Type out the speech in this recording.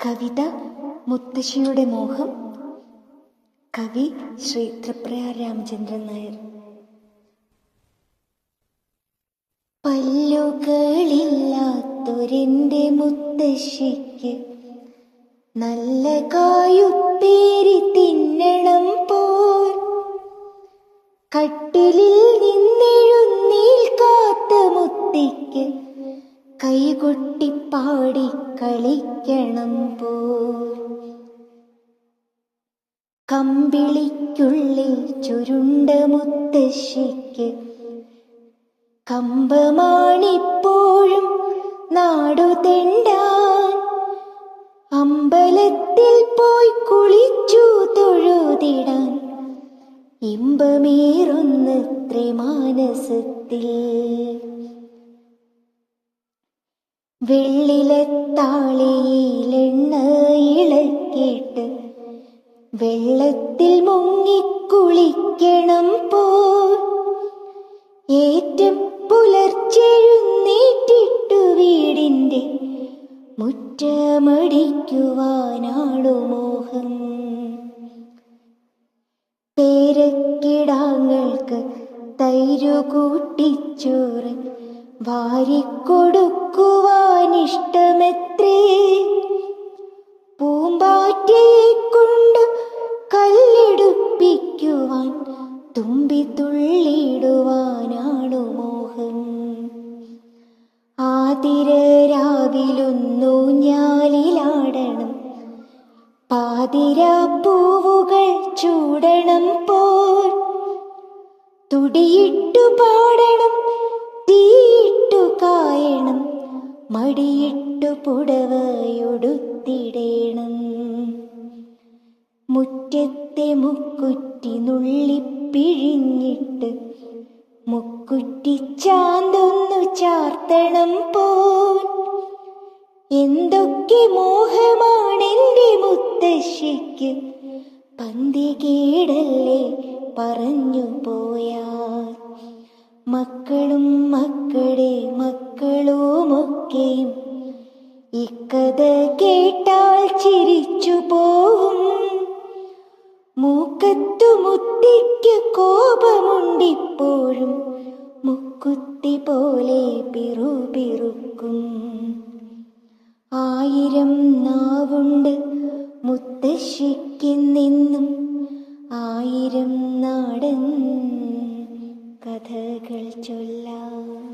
കവിത മുത്തശ്ശിയുടെ മോഹം. കവി ശ്രീ ത്രിപ്രയ രാമചന്ദ്രൻ നായർ. പല്ലുകളില്ലാത്തൊരെന്റെ മുത്തശ്ശിക്ക് നല്ല കായുപ്പേരി തിന്നണം പോൽ. കട്ടിലിൽ നിന്നെഴുന്നേൽക്കാത്ത മുത്തിക്ക് കൈകൊട്ടിപ്പാടി കളിക്കണം പോ കമ്പിളിക്കുള്ളിൽ ചുരുണ്ട മുത്തശ്ശിക്ക് കമ്പമാണിപ്പോഴും നാടു തെണ്ടാൻ. അമ്പലത്തിൽ പോയി കുളിച്ചു തൊഴുതിടാൻ ഇമ്പമേറുന്ന ത്രിമാനസത്തിൽ. വെള്ളിലെ താളിയിലെണ്ണ ഇളക്കിയിട്ട് വെള്ളത്തിൽ മുങ്ങിക്കുളിക്കണം പോ ഏറ്റം പുലർച്ചെഴുന്നേറ്റിട്ടു വീടിന്റെ മുറ്റമടിക്കുവാനാണു മോഹം. പേരക്കിടാങ്ങൾക്ക് തൈരു കൂട്ടിച്ചോറ് വാരിക്കൊടുക്കുവാനിഷ്ടമെത്രേ? പൂമ്പാറ്റയെ കൊണ്ട് കല്ലെടുപ്പിക്കുവാൻ തുമ്പി തുള്ളിടുവാനാണു മോഹം. ആതിര രാവിലൊന്നു ഞാലിലാടണം. പാതിരാ പൂവുകൾ ചൂടണം പോൽ. തുടിയിട്ടു പാടണം. മടിയിട്ടു പുടവയൊടുത്തിടേണം മുറ്റത്തെ മുക്കുറ്റി നുള്ളിപ്പിഴിഞ്ഞിട്ട് മുക്കുറ്റി ചാന്തൊന്നു ചാർത്തണം പോൽ. എന്തൊക്കെ മോഹമാണെന്റെ മുത്തശ്ശിക്ക്? പന്തി കേടല്ലേ പറഞ്ഞു പോയാൽ? മക്കളും മക്കളെ മക്കളുമൊക്കെയും ഇക്കഥ കേട്ടാൽ ചിരിച്ചു പോവും മൂക്കത്തു മുത്തിക്ക് കോപമുണ്ടിപ്പോഴും മുക്കുത്തി പോലെ പിറുപിറുക്കും ആയിരം നാവുണ്ട് മുത്തശ്ശിക്ക് നിന്നും ആയിരം നാടൻ കഥകൾ ചൊല്ലാം.